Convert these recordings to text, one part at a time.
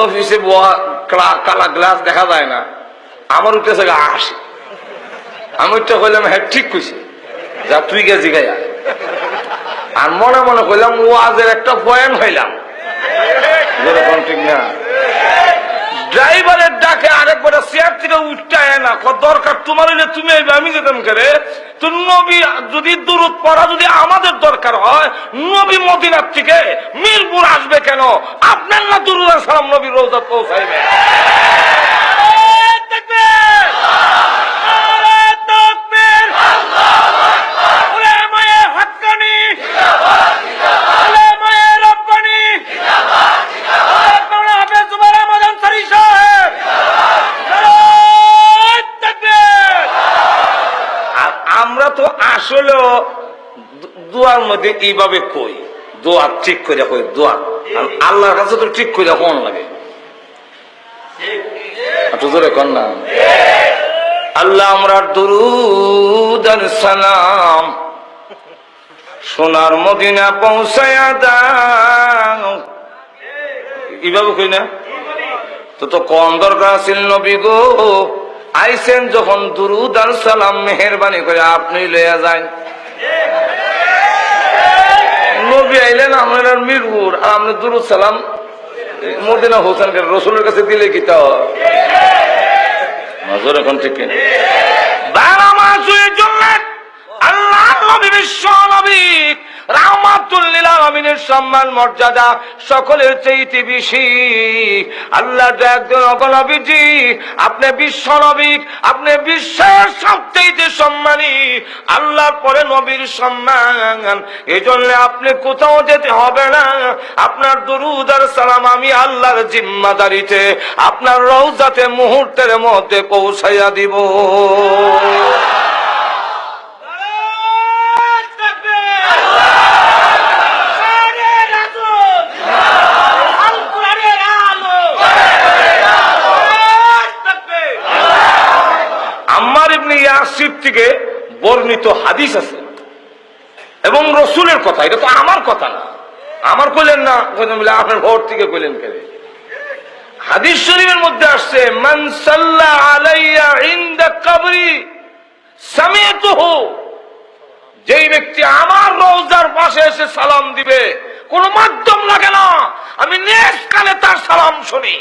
অফিসে ক্লা- গ্লাস দেখা যায় না। আমার উঠেছে গা আমি উঠতে কইলাম হ্যাঁ ঠিক কইছি। যা, তুই গেছি গাইয়া আর মনে মনে কইলাম, ওয়াজের একটা পয়েন্ট হইলাম। ঠিক না। ড্রাইভারের ডাকে আরেকবার চেয়ার থেকে উঠতে না। দরকার তোমার হইলে তুমি আমি যেতাম করে? তো নবী, যদি দূরত পড়া যদি আমাদের দরকার হয়, নবী মদিনার থেকে মিরপুর আসবে কেন? আপনার না দুরুদ সালাম নবী রোজা পৌঁছাইবে? দু- দোয়ার মধ্যে এইভাবে কই? দোয়া ঠিক করে কই দোয়া আল্লাহর কাছে তো ঠিক করে কোন লাগে? জোরে কর না। আল্লাহ আমরা দরুদ সালাম, সোনার মদিনা পৌঁছায়া দাও। এইভাবে কই না? তো তো কম দরকার ছিল নবী গো। আইসেন যখন দুরুদ আর সালাম মেহরবানি করে, আপনি লইয়া যান। নবী আইলেন আপনার মিরপুর। আর আপনি দুরুদ, সালাম, মদিনা হোসেন রসুলের কাছে দিলে কি তা নজর এখন ঠিক আল্লাহ বিশ্ব আলমিনের সম্মান, মর্যাদা সকলের চাইতে বেশি। আল্লাহ একজন অগনবীজি আপনি বিশ্ব নবী, আপনি বিশ্বের সবচাইতে সম্মানী। আল্লাহর পরে নবীর সম্মান। এই জন্য আপনি কোথাও যেতে হবে না। আপনার দরুদ আর সালাম আমি আল্লাহর জিম্মাদারিতে, আপনার রৌজাতে মুহূর্তের মধ্যে পৌঁছাইয়া দিব। ইবনে ইয়াসির থেকে বর্ণিত হাদিস আছে। এবং রসুলের কথা, এটা তো আমার কথা না। আমার কইলেন না আপনার ঘর থেকে কইলেন কে হাদিস শরীফের মধ্যে আসছে, মান সাল্লা আলাইয়া ইনদা কবরি সামিয়াতুহু। যেই ব্যক্তি আমার রোজার পাশে এসে সালাম দিবে, কোন মাধ্যম লাগে না। আমি নেস কানে তার সালাম শুনি।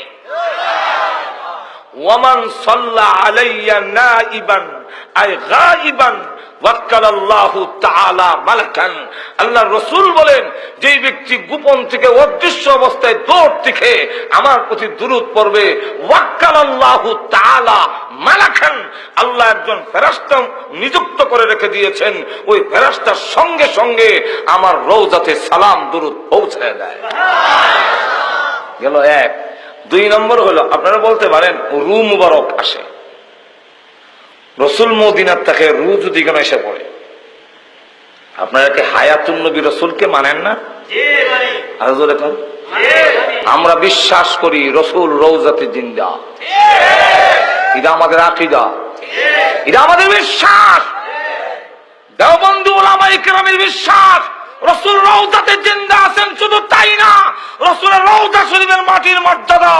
ওয়ামান সাল্লা আলাইয়া নাইবান গাইবান আল্লাহ বলেন ব্যক্তি গোপন থেকে অদৃশ্য অবস্থায় থেকে আমার প্রতি পড়বে আল্লাহ একজন নিযুক্ত করে রেখে দিয়েছেন, ওই ফেরেশতার সঙ্গে সঙ্গে আমার রওজাতে সালাম দুরূদ পৌঁছে দেয়। গেল এক। দুই নম্বর হলো, আপনারা বলতে পারেন, রু মুবারক আসে। রসুল মদিনার তাকে রু যদি কেন এসে পড়ে। আপনারা কি হায়াতুল নবী রসুলকে মানেন না? আরও জোরে কন। আমরা বিশ্বাস করি রসুল রৌজাতে জিন্দা। এটা আমাদের আকিদা। এটা আমাদের বিশ্বাস। দেওবন্ধু ওলামাই কেরামের বিশ্বাস। রসুল রৌদাতে জিন্দা আছেন, শুধু তাই না, রসুলের রৌদা শরীফের মাটির মর্যাদা।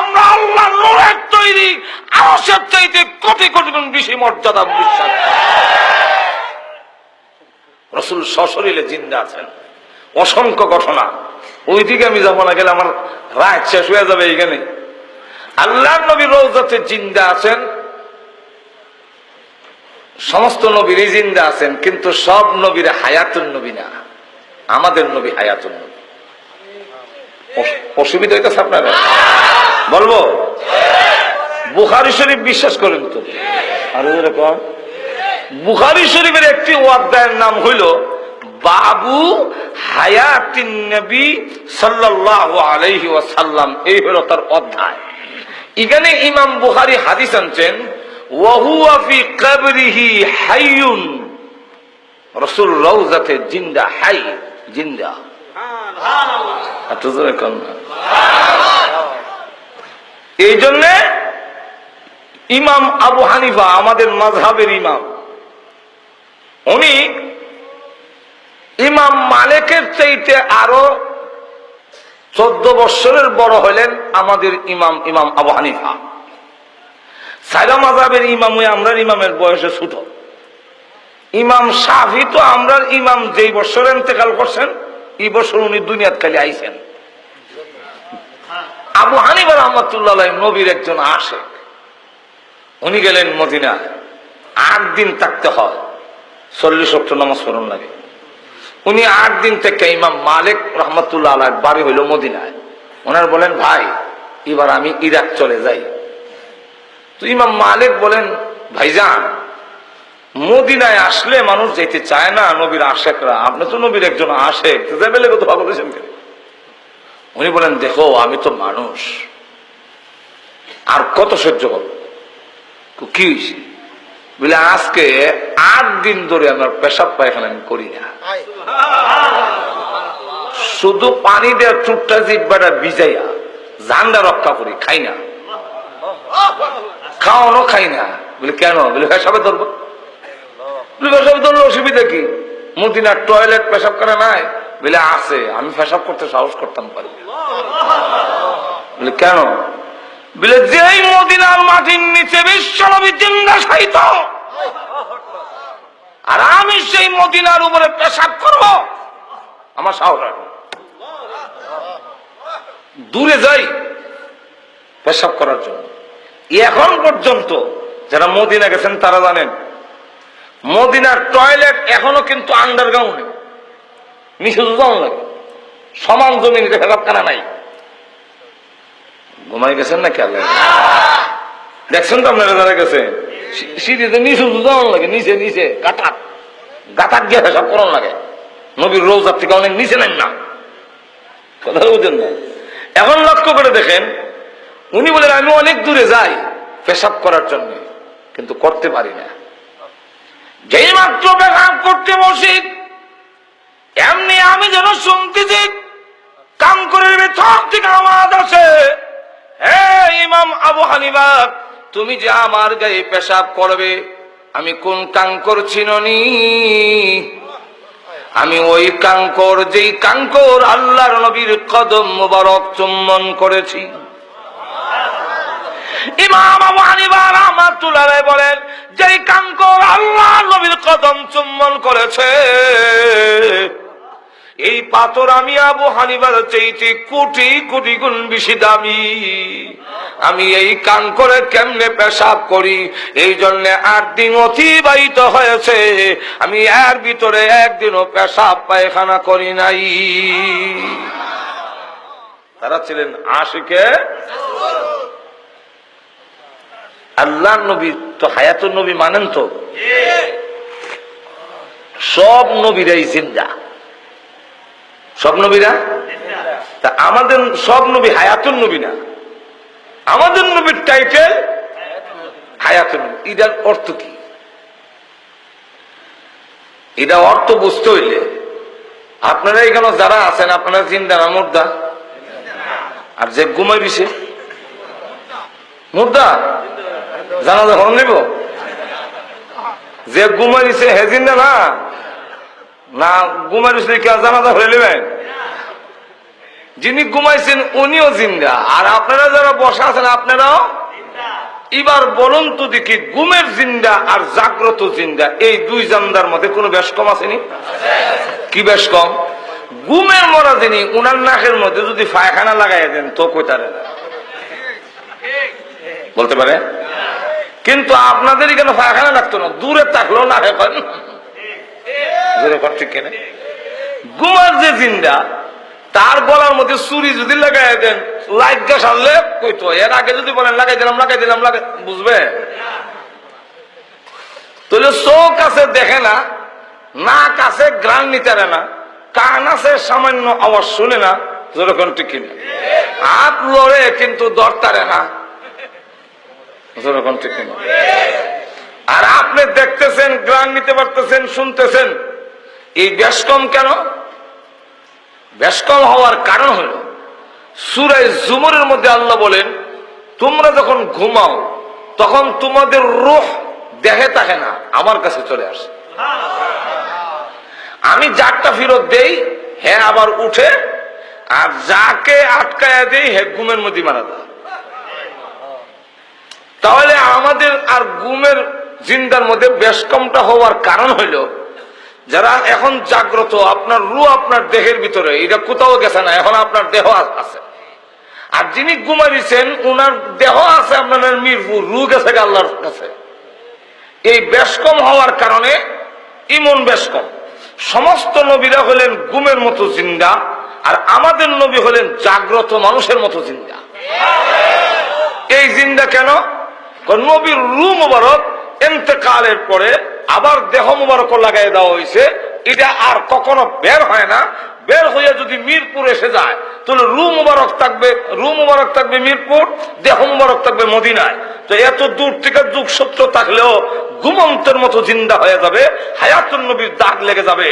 আমরা আল্লাহ নোরের তৈরি আরসের চাইতে কোটি কোটি গুণ বেশি মর্যাদা বিশ্বাস রসুল সশরীরে জিন্দা আছেন। অসংখ্য ঘটনা। ওইদিকে আমি যাব না, গেলে আমার রায় শেষ হয়ে যাবে এইখানে। আল্লাহ নবী রৌজাতে জিন্দা আছেন। সমস্ত নবীরই জিন্দা আছেন, কিন্তু সব নবীর হায়াতুল নবী না। আমাদের নবী হায়াতুল নবী। অস- অসুবিধা হইতেছে আপনারা? বলব? বুখারি শরীফ বিশ্বাস করেন তো। আর এরকম বুখারি শরীফের একটি অধ্যায়ের নাম হইল বাবু হায়াতিন নবী সাল্লাল্লাহু আলাইহি ওয়াসাল্লাম। এই হলো তার অধ্যায়। এখানে ইমাম বুখারী হাদিস আনছেন ওয়াহুয়া ফি কবরিহি হাইয়ুন রাসূল রওজাতে জিন্দা হাই। জিন্দা। এই জন্যে ইমাম আবু হানিফা আমাদের মাযহাবের ইমাম। উনি ইমাম মালিকের চাইতে আরও চোদ্দ বৎসরের বড় হলেন আমাদের ইমাম ইমাম আবু হানিফা। সাইরা মাজাবের ইমাম ওই আমরার ইমামের বয়সে ছোট। ইমাম সাফি তো আমরার ইমাম, যেই বছর ইন্তেকাল করছেন, এই বছর উনি দুনিয়াত খালি আইছেন। আবু হানিফা রহমতুল্লাহ নবীর একজন আসে উনি গেলেন মদিনা আট দিন থাকতে হয়। চল্লিশ অক্ট নামাজ পড়ুন লাগে। উনি আট দিন থেকে ইমাম মালিক রহমতুল্লাহ আলাহ বাড়ি হইল মদিনায়। ওনার বলেন, ভাই, এবার আমি ইরাক চলে যাই। তো ইমাম মালিক বলেন, ভাইজান মদিনায় আসলে মানুষ যেতে চায় না, নবীর আশেকরা। আপনি তো নবীর একজন আশেক। তো যাবে লেগে তো বলেছেন কেন? উনি বলেন, দেখো, আমি তো মানুষ। আর কত সহ্য করব? কি হয়েছে? বলে, আজকে আট দিন ধরে আমার পেশাব পায়খানা আমি করি না। শুধু পানি দেওয়ার চুপটা জিব্বাটা ভিজাইয়া জান্ডা রক্ষা করি, খাই না। খাওয়ানো খাই না। বলে, কেন? বলে, পেশাবে ধরবো। অসুবিধা কি? মদিনার টয়লেট পেশাব করা নাই? বলে আমি পেশাব করতে সাহস করতাম পারি। কেন? বলে মদিনার মাটির নিচে বিশ্বনবী জিন্দা আর আমি সেই মদিনার উপরে পেশাব করব। আমার সাহস দূরে যাই পেশাব করার জন্য। এখন পর্যন্ত যারা মদিনা গেছেন, তারা জানেন মদিনার টয়লেট এখনও কিন্তু আন্ডারগ্রাউন্ডে। নিচে লাগে। সমান জমিন পেশাবখানা নাই। ঘুমাই গেছেন না খেয়াল দেখছেন তো আপনারা যারা গেছেন? সি- সিঁড়িতে নিচে যাওয়ার লাগে, নিচে নিচে গিয়ে লাগে। নবীর রোজার থেকে অনেক নিচে নেন না। কথা না। এখন লক্ষ্য করে দেখেন, উনি বলেন, আমি অনেক দূরে যাই পেশাব করার জন্য, কিন্তু করতে পারি না। যেই মাত্র পেশাব করতে বসি, এমনি আমি যেন শুনতেছি, কাম করে ভেতর থেকে আওয়াজ আছে। হে ইমাম আবু হানিফা, তুমি যে আমার গায়ে পেশাব করবে, আমি কোন কাঙ্কর চিননি আমি ওই কাঙ্কর, যেই কাঙ্কর আল্লাহর নবীর কদম মোবারক চুম্বন করেছি। ইমাম আবু হানিফা রাহমাতুল্লাহ বলেন, যেই কাঙ্কর আল্লাহ নবীর কদম চুম্বন করেছে, এই পাথর আমি আবু হানিবার চাইতে কোটি কোটি গুণ বেশি দামি। আমি এই কান করে কেমনে পেশাব করি? এই জন্য আট দিন অতিবাহিত হয়েছে। আমি এর ভিতরে একদিনও পেশাব পায়খানা করি নাই। তারা ছিলেন আশিকে আল্লাহ নবী তো হায়াতুর নবী মানেন তো? সব নবীরাই জিন্দা। সব নবীরা? তা আমাদের সব নবী হায়াতুন নবী না। আমাদের নবীর টাইটেল হায়াতুন নবী। এটার অর্থ কি? এটা অর্থ বুঝতে হইলে আপনারা এখানে যারা আছেন, আপনারা জিন্দা না মুর্দা? আর যে ঘুমাই দিছে মুর্দা? জানা যখন নিব? যে ঘুমাই দিছে, হে জিন্দা না? না ঘুমাইছে কে জানাজা হয়ে নেবেন? যিনি ঘুমাইছেন উনিও জিন্দা। আর আপনারা যারা বসা আছেন, আপনারাও? এবার বলুন তো দেখি, ঘুমের জিন্দা আর জাগ্রত জিন্দা, এই দুই জান্দার মধ্যে কোনো বেশ কম আসেনি? কি বেশ কম? গুমের মরা যিনি, উনার নাকের মধ্যে যদি পায়খানা লাগাই দেন, তো কোথারে না। বলতে পারে? কিন্তু আপনাদের এখানে পায়খানা লাগতো না? দূরে থাকলেও না এখন ঠিক কেনে। গুমার যে জিন্দা তার গলার মধ্যে চুরি যদি লাগাই দেন, লাইট আনলে কইতো, এর আগে যদি বলেন, লাগাই দিলাম লাগাই দিলাম, লাগাই বুঝবে? তাহলে চোখ আছে দেখে না, নাক আছে গ্রান নিতে না, কান আছে সামান্য আওয়াজ শুনে না, যেরকম ঠিক হাত লড়ে কিন্তু দরতারে না। আর আপনি দেখতেছেন গ্রান নিতে পারতেছেন, শুনতেছেন। এই ব্যাস কম কেন? ব্যাস কম হওয়ার কারণ হল সুরাই জুমরের মধ্যে আল্লাহ বলেন, তোমরা যখন ঘুমাও, তখন তোমাদের রুহ দেখে থাকে না, আমার কাছে চলে আসে। আমি যারটা ফেরত দেই হ্যাঁ আবার উঠে, আর যাকে আটকায় দেয় হে ঘুমের মধ্যে মারা যায়। তাহলে আমাদের আর গুমের জিন্দার মধ্যে বেশ কমটা হওয়ার কারণ হইল, যারা এখন জাগ্রত, আপনার রু আপনার দেহের ভিতরে, এটা কোথাও গেছে না, এখন আপনার দেহ আছে। আর যিনি ঘুমাইছেন উনার দেহ আছে আপনার মিরপুর রু গেছে আল্লাহর কাছে। এই বেশ কম হওয়ার কারণে ইমন বেশ কম সমস্ত নবীরা হলেন গুমের মতো জিন্দা, আর আমাদের নবী হলেন জাগ্রত মানুষের মতো জিন্দা। এই জিন্দা কেন? নবীর রু মুবারক এতেকালের পরে আবার দেহ মুবারক লাগাই দেওয়া হয়েছে। এটা আর কখনো বের হয় না। বের হয়ে যদি মিরপুর এসে যায়, তাহলে রু মুবারক থাকবে রু মুবারক থাকবে মিরপুর, দেহ মুবারক থাকবে মদিনায়। তো এত দূর থেকে যুগ সত্য থাকলেও ঘুমন্তের মতো জিন্দা হয়ে যাবে হায়াতুল নবীর দাগ লেগে যাবে।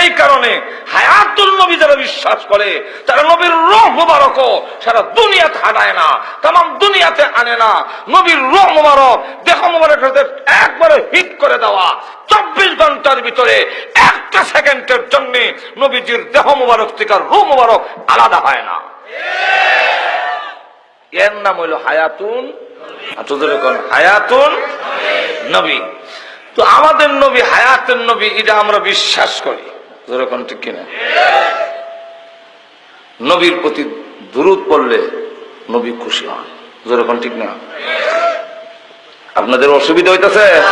এই কারণে হায়াতুল নবী যারা বিশ্বাস করে, তারা নবীর রোহ মুবারক সারা দুনিয়াতে হারায় না তাম দুনিয়াতে আনে না। নবীর রোহ মুবারক, দেহ মুবারক একবারে হিট করে দেওয়া, চব্বিশ ঘণ্টার ভিতরে একটা সেকেন্ডের জন্য নবীজির দেহ মুবারক থেকে রোহ মুবারক আলাদা হয় না। এর নাম হইল হায়াতুন তো আমাদের নবী, হায়াতের নবী, এটা আমরা বিশ্বাস করি। যেরকম ঠিক কিনা? নবীর প্রতি দূরত পড়লে নবী খুশি হন। যেরকম ঠিক না? আপনাদের অসুবিধা হইতেছে?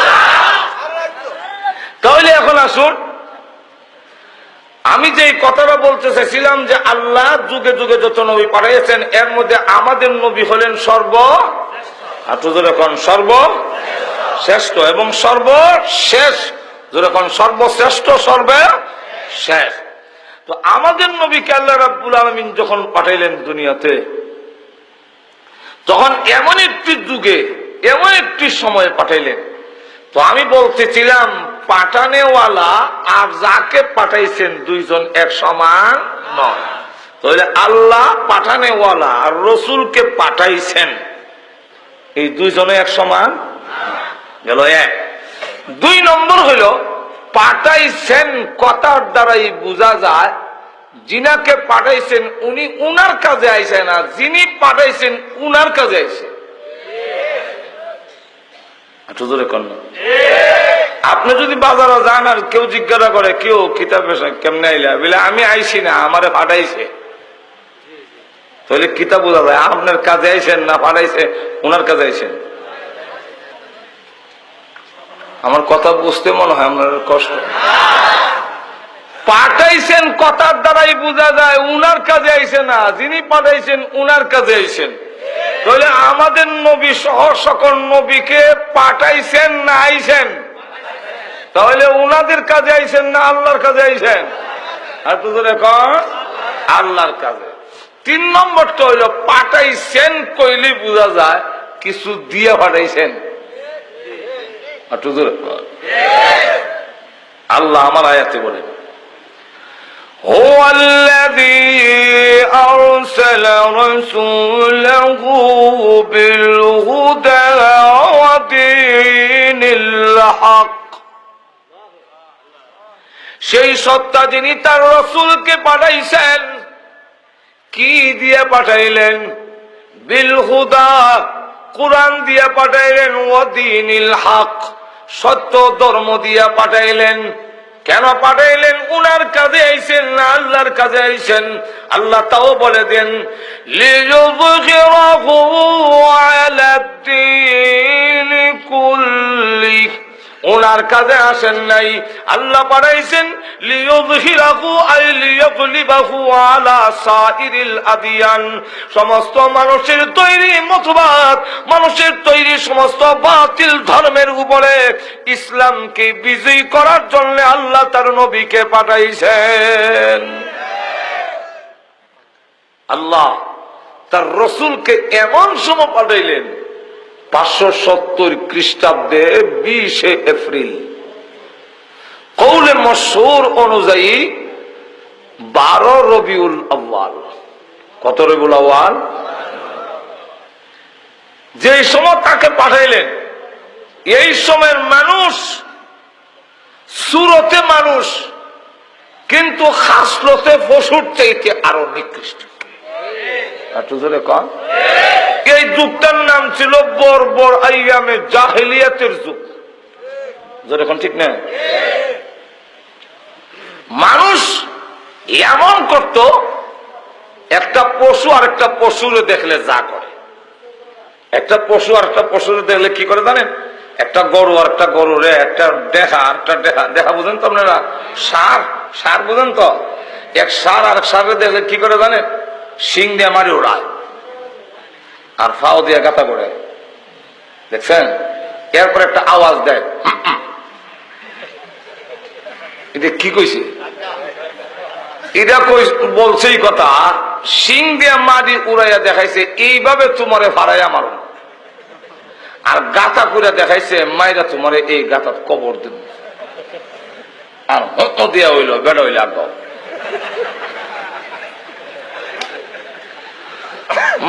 তাহলে এখন আসুন। আমি যে কথাটা বলতে চাইছিলাম যে আল্লাহ যুগে যুগে যত নবী পাঠিয়েছেন, এর মধ্যে আমাদের নবী হলেন সর্ব হাঁটু যেরকম সর্ব শ্রেষ্ঠ এবং সর্বশেষ যেরকম সর্বশ্রেষ্ঠ, সর্বে শেষ। তো আমাদের নবীকে আল্লাহ রাব্বুল আলমিন যখন পাঠাইলেন দুনিয়াতে, তখন এমন একটি যুগে, এমন একটি সময়ে পাঠাইলেন। তো আমি বলতেছিলাম, পাঠানেওয়ালা আর যাকে পাঠাইছেন দুইজন এক সমান নয়। তাহলে আল্লাহ পাঠানেওয়ালা আর রসুলকে পাঠাইছেন। এই দুইজনে এক সমান? গেল এক। দুই নম্বর হইল পাঠাইছেন কথার দ্বারাই বোঝা যায় যিনাকে পাঠাইছেন উনি উনার কাজে আইসে না, যিনি পাঠাইছেন উনার কাজে আইসে। আপনি যদি বাজারে যান আর কেউ জিজ্ঞাসা করে কেউ কিতাব কেমনে আইলা? বলে, আমি আইছি না, আমারে পাঠাইছে। তাহলে কিতাব বোঝা যায়? আপনার কাজে আইছেন না পাঠাইছে ওনার কাজে আইছেন আমার কথা বুঝতে মনে হয় আপনার কষ্ট। পাঠাইছেন কথার দ্বারাই বোঝা যায়, উনার কাজে আইছে না। যিনি পাঠাইছেন, উনার কাজে আইছেন তাহলে আমাদের নবী সহ সকল নবীকে পাঠাইছেন না আইছেন তাহলে উনাদের কাজে আইছেন না আল্লাহর কাজে আইছেন আর তো এখন আল্লাহর কাজে। তিন নম্বরটা হইল পাঠাইছেন কইলে বোঝা যায় কিছু দিয়ে পাঠাইছেন আর তো জোরে কর। আল্লাহ আমার আয়াতে বলেন هو الذي أرسل رسوله بالهدى ودين الحق সেই সত্তা যিনি তার রসুলকে পাঠাইছেন কি দিয়ে পাঠাইলেন? বিলহুদা, কোরআন দিয়ে পাঠাইলেন ও ওদিনিল হক, সত্য ধর্ম দিয়ে পাঠাইলেন। কেন পাঠাইলেন? উনার কাজে আইসেন না আল্লাহর কাজে আইসেন আল্লাহ তাও বলে দেন লিযুযহিরাহু আলাদ ওনার কাজে আসেন নাই। আল্লাহ পাঠাইছেন লিয়ুযহিরাহু আই লিয়াগলিবাহু আলা সাইরিল আদিয়ান। সমস্ত মানুষের তৈরি মতবাদ, মানুষের তৈরি সমস্ত বাতিল ধর্মের উপরে ইসলামকে বিজয়ী করার জন্য আল্লাহ তার নবীকে পাঠাইছেন। আল্লাহ তার রসুলকে এমন সময় পাঠাইলেন পাঁচশো সত্তর খ্রিস্টাব্দে বিশে এপ্রিল। কৌলে মশহুর অনুযায়ী বারো রবিউল আব্বাল কত রবিউল আব্বাল যে সময় তাকে পাঠাইলেন, এই সময়ের মানুষ, সুরতে মানুষ, কিন্তু খাসলতে পশুর চাইতে আরও নিকৃষ্ট। একটু কন। এই যুগটার নাম ছিল বর্বর আইয়ামে জাহেলিয়াতের যুগ। কোন ঠিক না? মানুষ এমন করত, একটা পশু আর একটা পশুরে দেখলে যা করে। একটা পশু আর একটা পশুরে দেখলে কি করে জানেন? একটা গরু আর একটা গরুরে, একটা দেখা আর একটা দেখা দেখা বুঝেন তো আপনারা? সার সার বুঝেন তো? এক সার আর এক সারে দেখলে কি করে জানেন? শিং দিয়ে মারি ওড়ায়। আর ফাও দিয়ে গাতা করে। দেখছেন? এরপর একটা আওয়াজ দেয় কি কইছে? এটা বলছে এই কথা। শিং দিয়ে মাটি উড়াইয়া দেখাইছে, এইভাবে তোমারে ফারাইয়া মারো আর গাতা করে দেখাইছে, মাইরা তোমারে এই গাতাত কবর দেব। আর হত দিয়া হইল, বেড়া হইল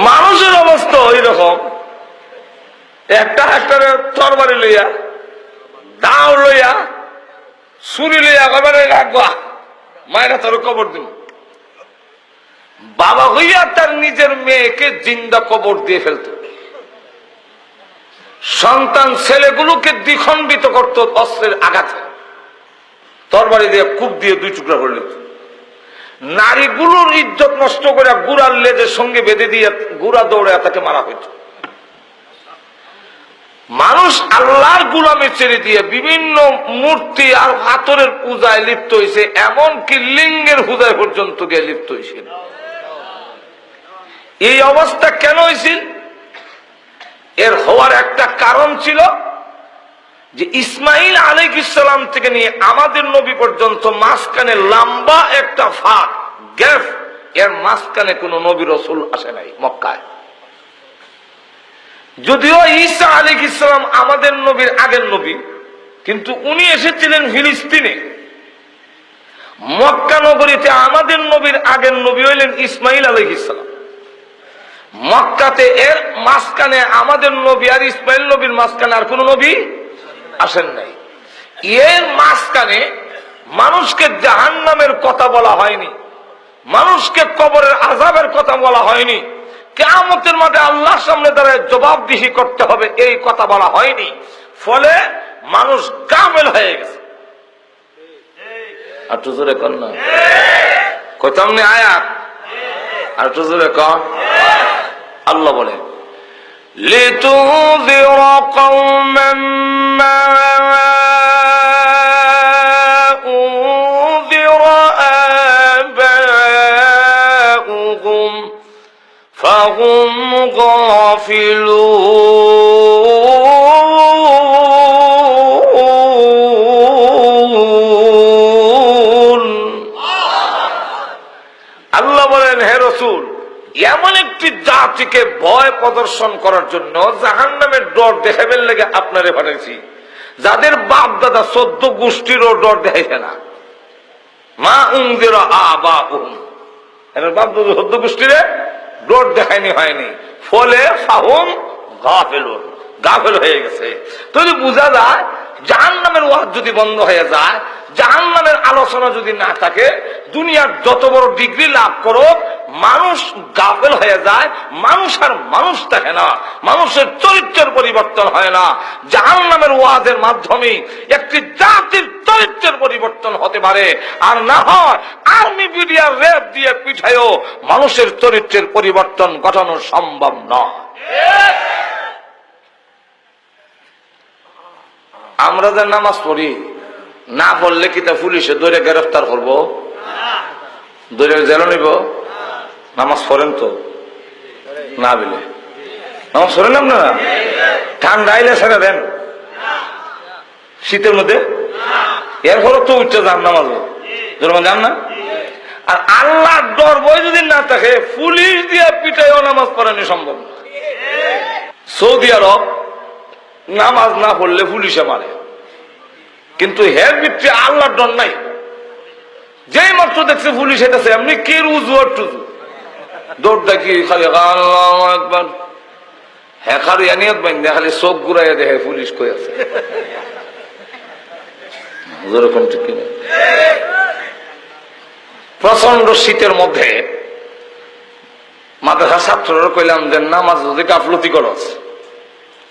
মানুষের অবস্থা ওই রকম একটা একটা তরবারি লইয়া, দাও লইয়া, ছুরি লইয়া রাখবা মায়েরা তোর কবর দিব বাবা হইয়া তার নিজের মেয়েকে জিন্দা কবর দিয়ে ফেলত। সন্তান ছেলেগুলোকে দ্বিখণ্ডিত করত অস্ত্রের আঘাতে। তরবারি দিয়ে কূপ দিয়ে দুই টুকরা করে নারীগুলোর ইজ্জত নষ্ট করে গুড়ার লেজের সঙ্গে বেঁধে দিয়ে গুড়া দৌড়ে তাকে মারা হইত। মানুষ আল্লাহর গুলামে ছেড়ে দিয়ে বিভিন্ন মূর্তি আর হাতরের পূজায় লিপ্ত হয়েছে এমনকি লিঙ্গের পূজায় পর্যন্ত গিয়ে লিপ্ত হয়েছে এই অবস্থা কেন হয়েছিল এর হওয়ার একটা কারণ ছিল যে ইসমাইল আলিক ইসলাম থেকে নিয়ে আমাদের নবী পর্যন্ত মাঝখানে লম্বা একটা ফাঁক, গ্যাপ, এর মাঝখানে কোন নবী রসুল আসে নাই মক্কায়। যদিও ঈসা আলিক ইসলাম আমাদের নবীর আগের নবী, কিন্তু উনি এসেছিলেন ফিলিস্তিনে। মক্কা নগরীতে আমাদের নবীর আগের নবী হইলেন ইসমাইল আলিক ইসলাম মক্কাতে এর মাঝখানে আমাদের নবী আর ইসমাইল নবীর মাঝখানে আর কোন নবী আসেন নাই। এর মাঝখানে মানুষকে জাহান নামের কথা বলা হয়নি। মানুষকে কবরের আজাবের কথা বলা হয়নি। কেমতের মাঠে আল্লাহর সামনে দাঁড়ায় জবাবদিহি করতে হবে, এই কথা বলা হয়নি। ফলে মানুষ কামেল হয়ে গেছে। আর একটু জোরে কর না। কইতাম আয়াত? আর একটু জোরে কর আল্লাহ বলেন لتنذر قوما ما أنذر آباؤهم فهم غافلون الله بولن هي رسول এমন একটি জাতিকে ভয় প্রদর্শন করার জন্য জাহান নামের ডর দেখাবেন লেগে আপনারে পাঠাইছি। যাদের বাপ দাদা চোদ্দ গোষ্ঠীরও ডর দেখাইছে না। মা উমদের আবা উম। বাপ দাদা চোদ্দ গোষ্ঠীরে ডর দেখায়নি, হয়নি। ফলে ফাহুম গাফেলুন, গাফেল হয়ে গেছে। যদি বোঝা যায় জাহান নামের ওয়াজ যদি বন্ধ হয়ে যায় জাহান নামের আলোচনা যদি না থাকে, দুনিয়ার যত বড় ডিগ্রি লাভ করো মানুষ গাফেল হয়ে যায়, মানুষ আর মানুষ থাকে না, মানুষের চরিত্রের পরিবর্তন হয় না। জাহান নামের ওয়াজের মাধ্যমে একটি জাতির চরিত্রের পরিবর্তন হতে পারে। আর না হয় আর্মি মিডিয়া রেপ দিয়ে পিঠায়ও মানুষের চরিত্রের পরিবর্তন ঘটানো সম্ভব নয়। আমরা যে নামাজ পড়ি, না পড়লে কি তা পুলিশে ধরে গ্রেফতার করব? ধরে জেলে নিব? নামাজ পড়েন তো? না বিলে। নামাজ পড়েন আপনারা? ঠান্ডা আইলে ছেড়ে দেন। শীতের মধ্যে? এর ফলে তো উঠতে যান নামাজ যান না? আর আল্লাহ ডর বই যদি না থাকে, পুলিশ দিয়ে পিটাইও নামাজ পড়ানো সম্ভব না। সৌদি আরব নামাজ না পড়লে পুলিশে মারে। কিন্তু হের ভিত্তি আল্লাহর ডর নাই। যেই মাত্র দেখছে পুলিশ এসেছে এমনি কে রুজু আর টুজু। দৌড় দেখি, খালি আকবার। হ্যাঁ খালি চোখ ঘুরাইয়া দেখে পুলিশ কই আছে। প্রচণ্ড শীতের মধ্যে মাদ্রাসা ছাত্ররা কইলাম যে, নামাজ যদি গাফলতি করস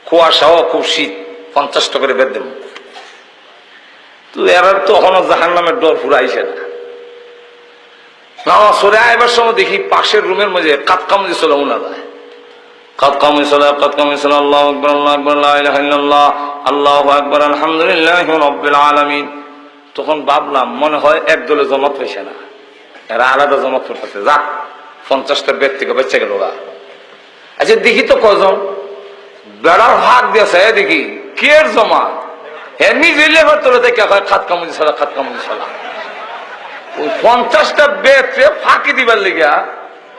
কুয়াশাও খুব শীত পঞ্চাশটা করে বেদ দেব। তো এরা তো এখনও জাহান নামের ডর ফুরাইছে না। নামাজ সরে আইবার সময় দেখি পাশের রুমের মধ্যে কাতকামজি চলে উনা যায় কাতকামজি চলে কাতকামজি চলে, আল্লাহ আকবর আল্লাহ আকবর, লা ইলাহা ইল্লাল্লাহ, আল্লাহ আকবর, আলহামদুলিল্লাহ রব্বিল আলামিন। তখন ভাবলাম, মনে হয় এক দলে জমাত হয়েছে না। এরা আলাদা জমাত করতেছে যাক পঞ্চাশটা থেকে বেঁচে গেল গা। আচ্ছা দেখি তো কজন। বেড়ার ভাগ দিয়েছে দেখি, কে জমা হ্যাঁ নিজে লেবার তোলে দেখে খাত কামুজি সালা খাত কামুজি সালা ওই পঞ্চাশটা বেদে ফাঁকি দিবার লিগা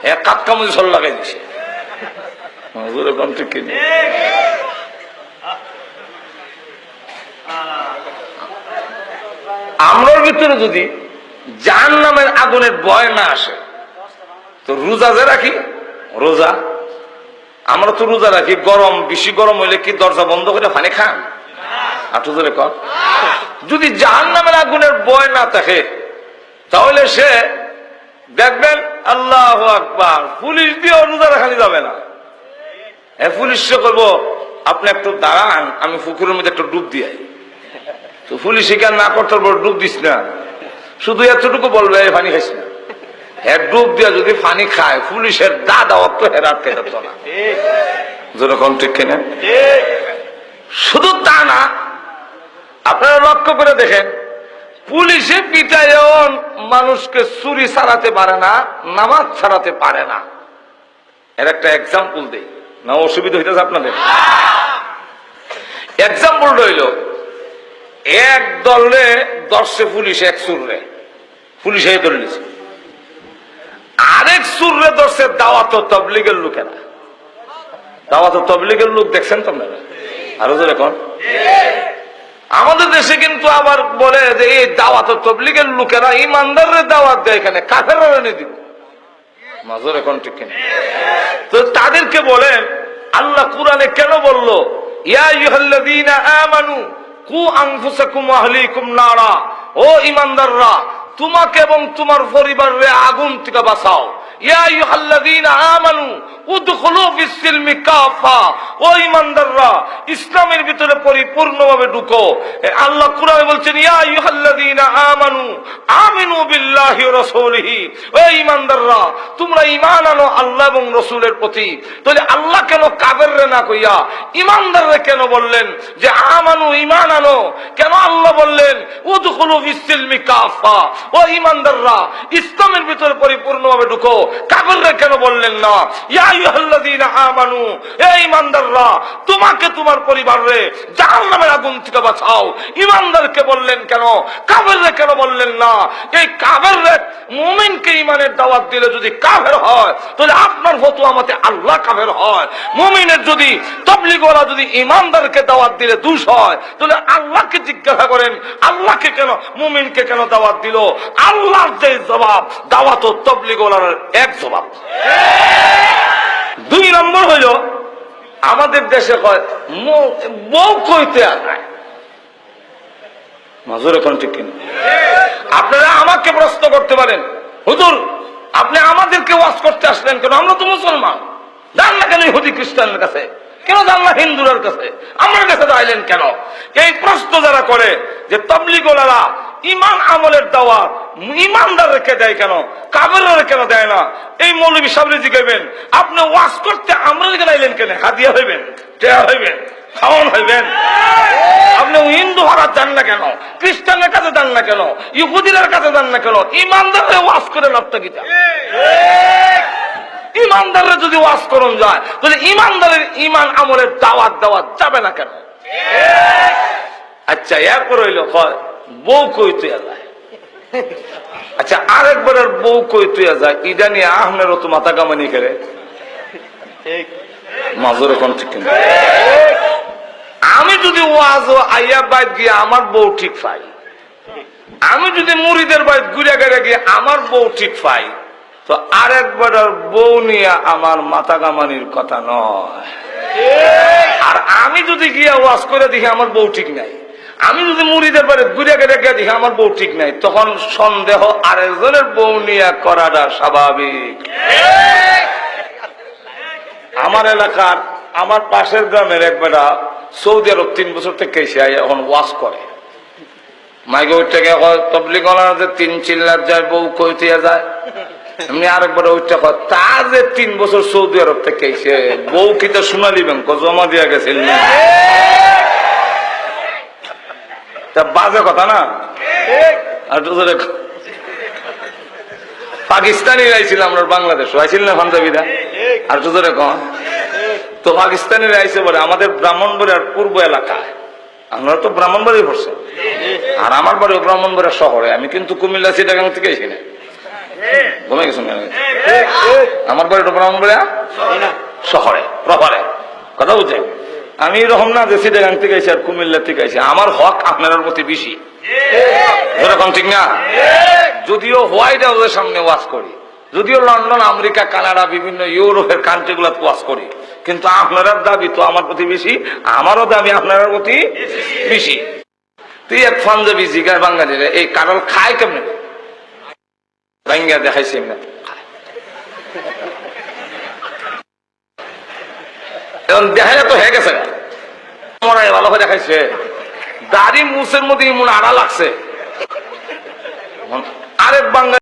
হ্যাঁ খাত কামুজি সাল লাগাই দিছে? আমরার ভিতরে যদি জাহান নামের আগুনের ভয় না আসে, তো রোজা যে রাখি? রোজা। আমরা তো রোজা রাখি, গরম, বেশি গরম হইলে কি দরজা বন্ধ করে পানি খান? আটু ধরে কর যদি জাহান নামের আগুনের ভয় না থাকে তাহলে সে দেখবেন আল্লাহ আকবার পুলিশ দিয়েও রোজা রাখানি যাবে না। হ্যাঁ পুলিশ করব আপনি একটু দাঁড়ান আমি পুকুরের মধ্যে একটু ডুব দিয়ে তো পুলিশ শিকার না করতে পারব ডুব দিস না। শুধু এতটুকু বলবে "এই পানি খাইস না। হ্যাঁ ডুব দিয়ে যদি পানি খায় পুলিশের দাদা অত হেরাত খেতে না। যেরকম ঠিক কিনা? শুধু তা না আপনারা লক্ষ্য করে দেখেন পুলিশে পিটাইও মানুষকে চুরি ছাড়াতে পারে না, নামাজ ছাড়াতে পারে না। এর একটা এক্সাম্পল দেই। না, অসুবিধা হইতেছে আপনাদের? এক্সাম্পল রইল, এক দলে দশে পুলিশ, এক সুররে পুলিশে ধরে নিছে। আরেক সুররে দশে দাওয়াত তবলিগের লোকেরা। দাওয়াত তবলিগের লোক দেখছেন তো আপনারা? আরও তো এখন আমাদের দেশে কিন্তু আবার বলে যে, এই দাওয়াত তবলিগের লোকেরা ইমানদারের দাওয়াত দেয় এখানে কাফের এনে দিব। মাজর এখন ঠিক তো তাদেরকে বলেন আল্লাহ কোরআনে কেন বলল ও তোমাকে এবং তোমার পরিবারের আগুন থেকে বাঁচাও। ইয়া আইয়ুহাল্লাযীনা আমানু ইসলামের ভিতরে পরিপূর্ণভাবে ঢুকো। আল্লাহ কোরআনে বলছেন আমানু আমিনু বিল্লাহি ওয়া ও ইমানদাররা, তোমরা ঈমান আনো আল্লাহ এবং রাসূলের প্রতি। তাহলে আল্লাহ কেন কাফেররে না কইয়া ইমানদাররে কেন বললেন যে আমানু, ঈমান আনো? কেন আল্লাহ বললেন উদখুলু ফিস-সিলমি কাফা ও ইমানদাররা, ইসলামের ভিতরে পরিপূর্ণ পরিপূর্ণভাবে ঢুকো। কাফেররে কেন বললেন না? ইয়া আমানু হে ইমানদাররা, তোমাকে তোমার পরিবাররে জাহান্নামের আগুন থেকে বাঁচাও। ইমানদারকে বললেন কেন? কাফেররে কেন বললেন না? এই কাফেররে মুমিনকে ইমানের দাওয়াত দিলে যদি কাফের হয়, তাহলে আপনার ফতোয়া মতে আল্লাহ কাফের হয়। মুমিনের যদি তবলিগওয়ালা যদি ইমানদারকে দাওয়াত দিলে দুষ হয়, তাহলে আল্লাহকে জিজ্ঞাসা করেন, আল্লাহকে কেন, মুমিনকে কেন দাওয়াত দিল? আল্লাহর যে জবাব, দাওয়াত ও তবলিগওয়ালার এক জবাব। দুই নম্বর হইল আমাদের দেশে আপনারা আমাকে প্রশ্ন করতে পারেন। হুজুর, আপনি আমাদেরকে ওয়াজ করতে আসলেন কেন? আমরা তো মুসলমান। যান না কেন ইহুদি খ্রিস্টানের কাছে? কেন যান না হিন্দুরের কাছে? আমার কাছে আইলেন কেন? এই প্রশ্ন যারা করে যে তবলিগোলারা ইমান আমলের দাওয়া ইমানদার রেখে দেয় কেন? কাবের কেন দেয় না? এই মৌলবী সামনে জিগাইবেন, আপনি ওয়াজ করতে আমরা কেন আইলেন কেন? হাদিয়া হইবেন, টেয়া হইবেন আপনি হিন্দু না কেন? খ্রিস্টানের কাছে যান না কেন? ইহুদিনের কাছে না কেন? করে লাভটা কি ইমানদারে যদি ওয়াজ করুন যায় তাহলে ইমানদারের ইমান আমলের দাওয়াত দাওয়াত যাবে না কেন? আচ্ছা এরপর হইল বউ কইতে যায় আচ্ছা আরেকবারের বউ কই তুই যায়? ইডা নিয়ে আহমেরও তো মাথা কামানি করে। মাজুর এখন ঠিক আমি যদি ওয়াজ ও আইয়া বাইত গিয়ে আমার বউ ঠিক পাই। আমি যদি মুড়িদের বাইত ঘুরে গেড়ে গিয়ে আমার বউ ঠিক পাই তো আরেকবার আর বউ নিয়ে আমার মাথা কামানির কথা নয়। আর আমি যদি গিয়া ওয়াজ করে দেখি আমার বউ ঠিক নাই। আমি যদি মুড়িদের বাড়ি ঘুরে গেলে দেখি আমার বউ ঠিক নাই। তখন সন্দেহ আরেকজনের বউ নিয়ে করাটা স্বাভাবিক। আমার এলাকার, আমার পাশের গ্রামের এক বেটা সৌদি আরব তিন বছর থেকে এসে এখন ওয়াশ করে। তিন বছর সৌদি আরব থেকে এসে বউ কি তো সোনালি ব্যাংক জমা দিয়া গেছিল তা বাজে কথা না? আর পাকিস্তানি আইছিল আমরা বাংলাদেশ আইছিল না পাঞ্জাবিরা? আর তো জোরে কম তো পাকিস্তানিরা আইসে বলে আমাদের ব্রাহ্মণবাড়িয়ার পূর্ব এলাকায়। আমরা তো ব্রাহ্মণবাড়ি পড়ছে। আর আমার বাড়ি ব্রাহ্মণ ব্রাহ্মণবাড়িয়া শহরে। আমি কিন্তু কুমিল্লা সিটাগাং থেকে এসি না। ঘুমে গেছেন কেন? আমার বাড়ি ব্রাহ্মণবাড়িয়া? শহরে। প্রপারে কথা বুঝছেন? আমি এরকম না যে সিটাগাং থেকে এসে আর কুমিল্লা থেকে এসে আমার হক আপনার প্রতি বেশি। এরকম ঠিক না? যদিও হোয়াইট হাউসের সামনে ওয়াজ করি, যদিও লন্ডন, আমেরিকা, কানাডা, বিভিন্ন ইউরোপের কান্ট্রি গুলা ওয়াজ করি, কিন্তু আপনার দাবি তো আমার প্রতি বেশি, আমারও দাবি আপনার প্রতি বেশি। তুই এক পাঞ্জাবি জিগার বাঙালির, এই কারল খায় কেমনে? বাঙ্গা দেখাইছি এমনি গেছে। ভালো দেখাইছে। মুসের মধ্যে আড়া লাগছে। আরেক বাঙালি